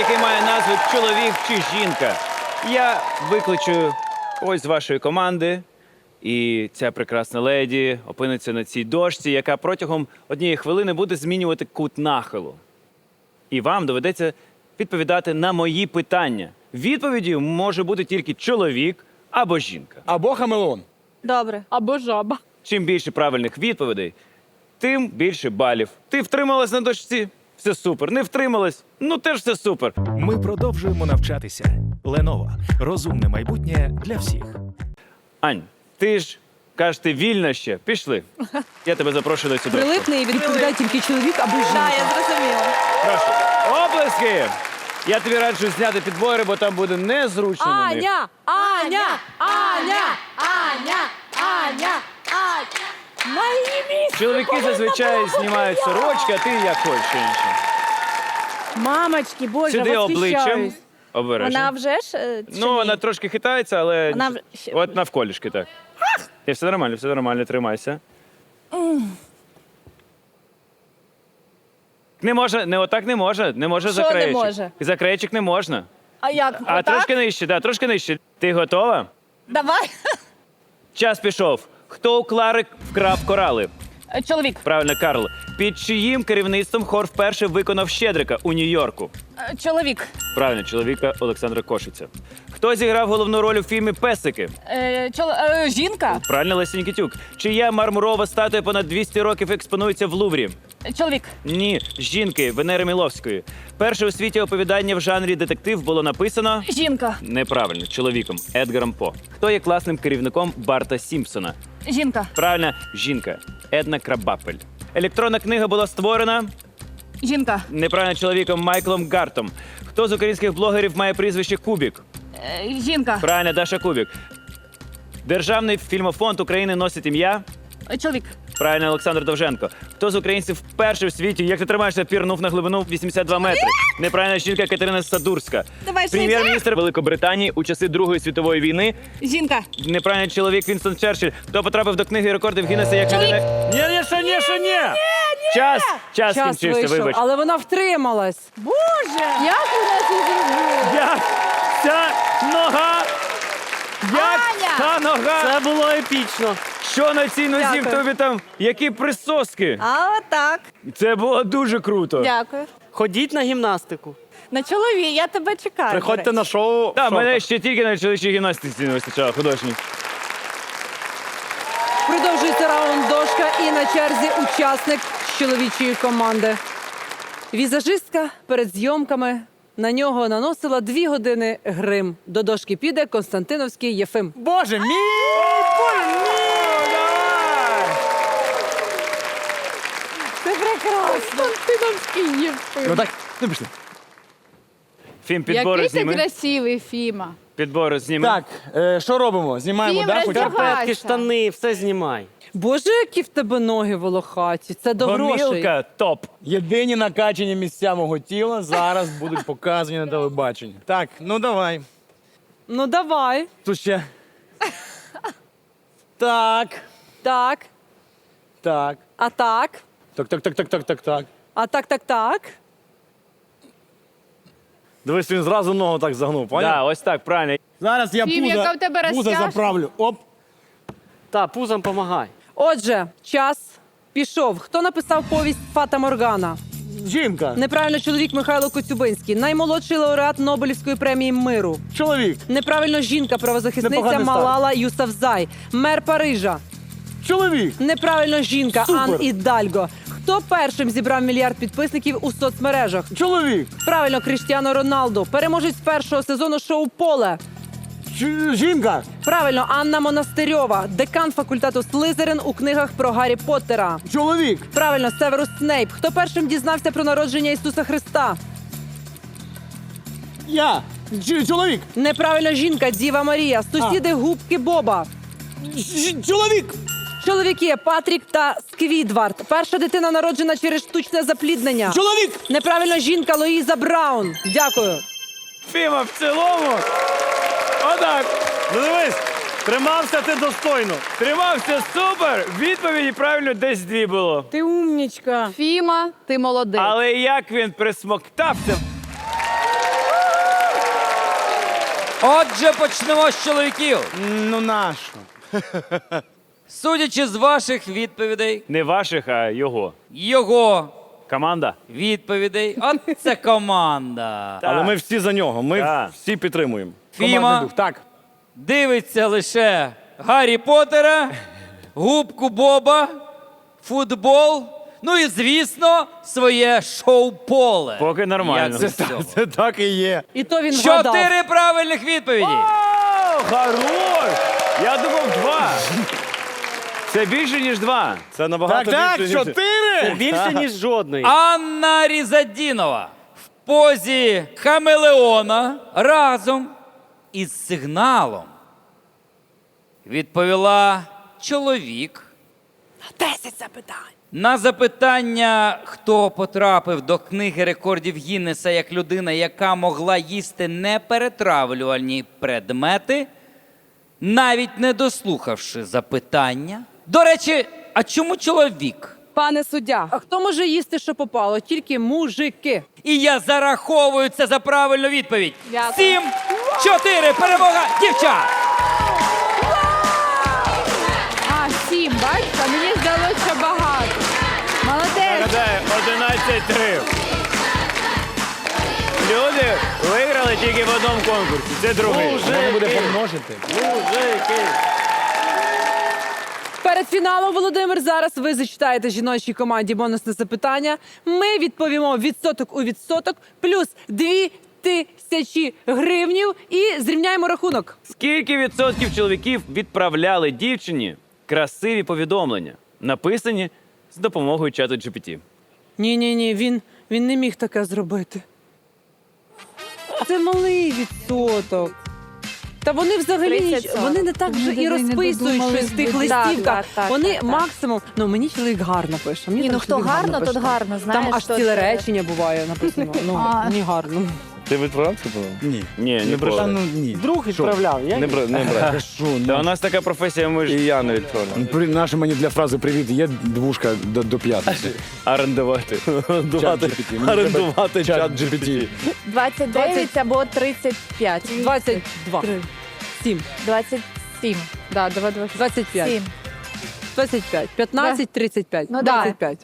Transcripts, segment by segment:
який має назву чоловік чи жінка. Я викличу ось з вашої команди, і ця прекрасна леді опиниться на цій дошці, яка протягом однієї хвилини буде змінювати кут нахилу. І вам доведеться відповідати на мої питання. Відповіддю може бути тільки чоловік або жінка. Або хамелеон. Добре. Або жаба. Чим більше правильних відповідей, тим більше балів. Ти втрималась на дошці? Все супер. Не втрималась? Ну теж все супер. Ми продовжуємо навчатися. Lenovo. розумне майбутнє для всіх. Ань, ти ж кажеш, ти вільна ще. Пішли. Я тебе запрошую до сюди. Прилипний відповідає тільки чоловік або жінка. Так, я зрозуміла. Прошу. Оплески! Я тобі раджу зняти підбори, бо там буде незручно. на них. Аня! Аня! Аня! Аня! Аня! Аня! На її місці! Чоловіки зазвичай знімають сорочки, а ти як хочеш інше. Мамочки, боже, Сюди обличчям. восхищаюсь. Обережно. Вона вже ж. е, чи Ну, ні? вона трошки хитається, але Вона в- ще- от навколішки так. І все нормально, все нормально, тримайся. Не може, не отак не може, не може Що за не краєчок. може? За краєчок не можна. А як? А Отак? трошки нижче, да, трошки нижче. Ти готова? Давай. Час пішов. Хто у Клари вкрав корали? Е, Чоловік. Правильно, Карл. Під чиїм керівництвом хор вперше виконав Щедрика у Нью-Йорку? Е, Чоловік. Правильно, чоловіка Олександра Кошиця. Хто зіграв головну роль у фільмі Песики? Е, чол... е, Жінка. Правильно, Леся Нікітюк. Чия мармурова статуя понад 200 років експонується в Луврі? Чоловік. Ні, жінки Венери Міловської. Перше у світі оповідання в жанрі детектив було написано Жінка. неправильно чоловіком Едгаром По. Хто є класним керівником Барта Сімпсона? Жінка. Правильно, жінка Една Крабапель. Електронна книга була створена Жінка. неправильно чоловіком Майклом Гартом. Хто з українських блогерів має прізвище Кубік? Е, Жінка. Правильно, Даша Кубік. Державний фільмофонд України носить ім'я. Чоловік. Правильно, Олександр Довженко. Хто з українців вперше в світі, як ти тримаєшся, пірнув на глибину 82 метри? Неправильна жінка Катерина Садурська. Давай. Прем'єр-міністр Великобританії у часи Другої світової війни. Жінка. Неправильний чоловік Вінстон Черчилль. Хто потрапив до книги рекордів Гіннеса як людина? Ні, ні, ще ні, ще ні! Час, час, Час скінчився, вийшов, вибач. але вона втрималась. Боже. Як вона це зробила? Як ця нога? Як Аня! та нога? Це було епічно. Що на цій нозі в Дякую. тобі там? Які присоски? А отак. Це було дуже круто. Дякую. Ходіть на гімнастику. На чоловік, я тебе чекаю. Приходьте на шоу. Та, Шоу. мене ще тільки на чоловічій гімнастиці не вистачало, художній. Продовжується раунд дошка і на черзі учасник з чоловічої команди. Візажистка перед зйомками на нього наносила дві години грим. До дошки піде Константиновський Єфим. Боже мій! Боже мій! Це прекрасно. Константиновський. Ну так, ну пішли. Фільм підбори Який ти зніми. красивий, Фіма. Підбори зніми. Так, е, що робимо? Знімаємо, Фім, да? роздягай. Шкарпетки, штани, все знімай. Боже, які в тебе ноги волохаті. Це до грошей. Гомілка топ. Єдині накачані місця мого тіла зараз будуть показані на телебаченні. Так, ну давай. Ну давай. Тут ще. Так. Так. Так. А так. Так, так, так, так, так, так, так. А так, так, так. Дивись, він зразу ногу так загнув, поняв? Да, ось так, правильно. Зараз я Фім, пузо, в тебе пузо розтяжка? заправлю. Оп. Та, пузом помагай. Отже, час пішов. Хто написав повість Фата Моргана? Жінка. Неправильно чоловік Михайло Коцюбинський, наймолодший лауреат Нобелівської премії миру. Чоловік. Неправильно жінка, правозахисниця Непоганий старт. Малала Юсафзай. Мер Парижа. Чоловік. Неправильно жінка Супер. Ан Ідальго. Хто першим зібрав мільярд підписників у соцмережах? Чоловік. Правильно, Кріштіано Роналду. Переможець першого сезону шоу Поле. Ч- жінка. Правильно, Анна Монастирьова, декан факультету Слизерин у книгах про Гаррі Поттера. Чоловік. Правильно, Северус Снейп. Хто першим дізнався про народження Ісуса Христа? Я. Ч- чоловік. Неправильно жінка Діва Марія. Сусіди губки Боба. Ж- чоловік. Чоловіки Патрік та Сквідвард. Перша дитина народжена через штучне запліднення. Чоловік. Неправильно жінка Лоїза Браун. Дякую. Фіма в цілому. Отак. Ну дивись, тримався ти достойно. Тримався супер. Відповіді правильно десь дві було. Ти умнічка. Фіма, ти молодець. Але як він присмоктався. Отже, почнемо з чоловіків. Ну нащо? Судячи з ваших відповідей, Не ваших, а його. його Команда. відповідей, от це команда. Але ми всі за нього. Ми Так. всі підтримуємо. Фіма дух. Так. дивиться лише Гаррі Поттера, губку Боба, футбол. Ну і звісно, своє шоу-поле. Поки нормально. Як Це, цього? це так і є. І то він вгадав. Чотири правильних відповіді. О, хорош! Я думав два. Це більше, ніж два. Це набагато Так, так, більше, ніж- чотири! Більше, ніж жодної. Анна Різадінова в позі хамелеона разом із сигналом відповіла чоловік. Десять запитань. На запитання, хто потрапив до книги рекордів Гіннеса як людина, яка могла їсти неперетравлювальні предмети, навіть не дослухавши запитання. До речі, а чому чоловік? Пане суддя, а хто може їсти, що попало? Тільки мужики. І я зараховую це за правильну відповідь. Дякую. Сім, чотири, перемога дівчат! А, сім, бачите? Мені здалося багато. Молодець. Нагадаю, 11-3. Люди виграли тільки в одному конкурсі. Це другий. Можна буде помножити. Перед фіналом, Володимир, зараз ви зачитаєте жіночій команді бонусне запитання. Ми відповімо відсоток у відсоток, плюс дві тисячі гривнів і зрівняємо рахунок. Скільки відсотків чоловіків відправляли дівчині красиві повідомлення, написані з допомогою чату GPT? Ні, ні, ні, він, він не міг таке зробити. Це малий відсоток. Та вони взагалі 30-40. вони не так вже і не розписують додумались щось в тих би. листівках. Так, так, вони так, так. максимум. Ну мені чоловік гарно пише. Мені Ні, там ну хто чоловік гарно, пише. тот гарно, знаєш, Там аж то ціле це- речення буває написано. Ну А. мені гарно. Ти відправляв це було? Ні. Ні, Не ніколи. бреша, ну ні. Друг відправляв. Я Не бре, не бре. Та що, Та у ну. нас така професія, ми ж І я не відправляв. При- Наша мені для фрази привіт є двушка до, до п'ятниці. орендувати. Орендувати, GPT. Мені треба чат чат GPT. 29 або 35. 22. 7. 27. Да, 22. 25. 7. 25. 15, 35. Ну, 25.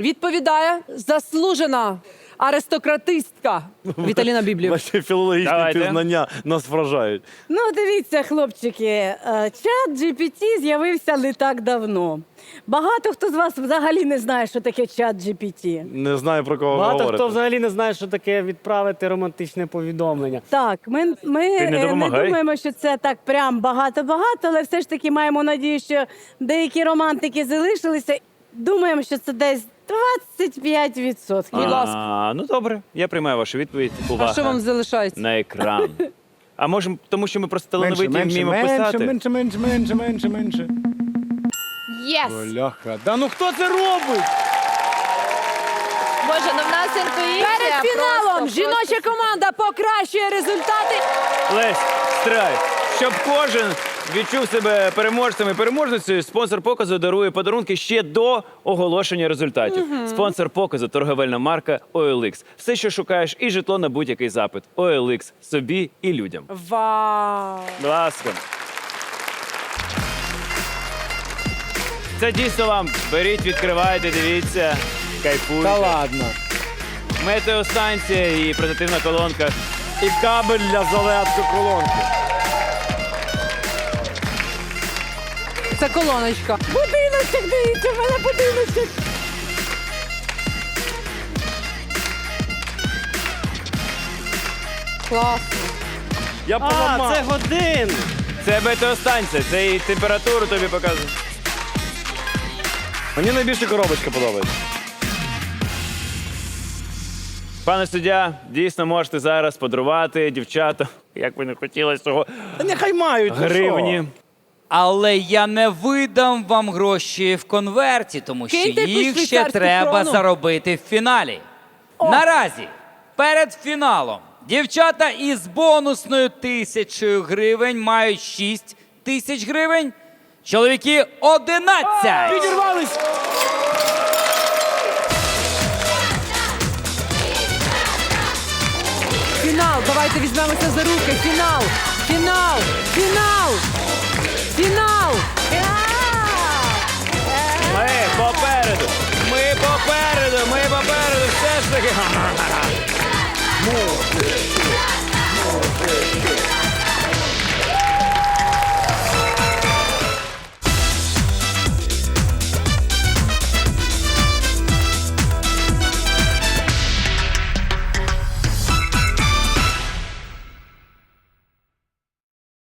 Відповідає заслужена аристократистка Віталіна Біблів. Ваші філологічні Давайте. пізнання нас вражають. Ну, дивіться, хлопчики, е, чат GPT з'явився не так давно. Багато хто з вас взагалі не знає, що таке чат GPT. Не знаю про кого ви Багато говорите. хто взагалі не знає, що таке відправити романтичне повідомлення. Так, ми, ми Ти не е, не допомагай. думаємо, що це так прям багато-багато, але все ж таки маємо надію, що деякі романтики залишилися. Думаємо, що це десь 25%. Будь ласка. А, ну добре, я приймаю вашу відповідь. Увага А що вам залишається? на екран. А може, тому що ми просто талановиті і менше, вміємо менше, писати? менше, менше, менше, менше, менше. Єс! Бляха. Да ну хто це робить? Боже, ну в нас інтуїція. Перед фіналом просто- жіноча команда покращує результати. Лесь, страй. Щоб кожен відчув себе переможцем і переможницею, спонсор показу дарує подарунки ще до оголошення результатів. Спонсор показу торговельна марка OLX. Все, що шукаєш, і житло на будь-який запит. OLX – собі і людям. Вау! Будь ласка. Це дійсно вам. Беріть, відкривайте, дивіться, кайфуйте. Та ладно. Метеостанція і портативна колонка. І кабель для зарядки колонки. Це колоночка. Будиночок, дивіться, в мене будиночок. Класно. Я А, це годин. Це метеостанція, це і температуру тобі показує. Мені найбільше коробочка подобається. Пане суддя, дійсно можете зараз подарувати дівчатам, як би не хотілося цього, Та нехай мають. ну гривні. Але я не видам вам гроші в конверті, тому що Киньте якусь їх ще швейцарську треба крону. заробити в фіналі. Наразі, перед фіналом, дівчата із бонусною тисячою гривень мають 6 тисяч гривень, чоловіки 11. Підірвались! Фінал. Давайте візьмемося за руки. Фінал. Фінал. Фінал. Фінал! Ми попереду! Ми попереду! Ми попереду! Все ж таки!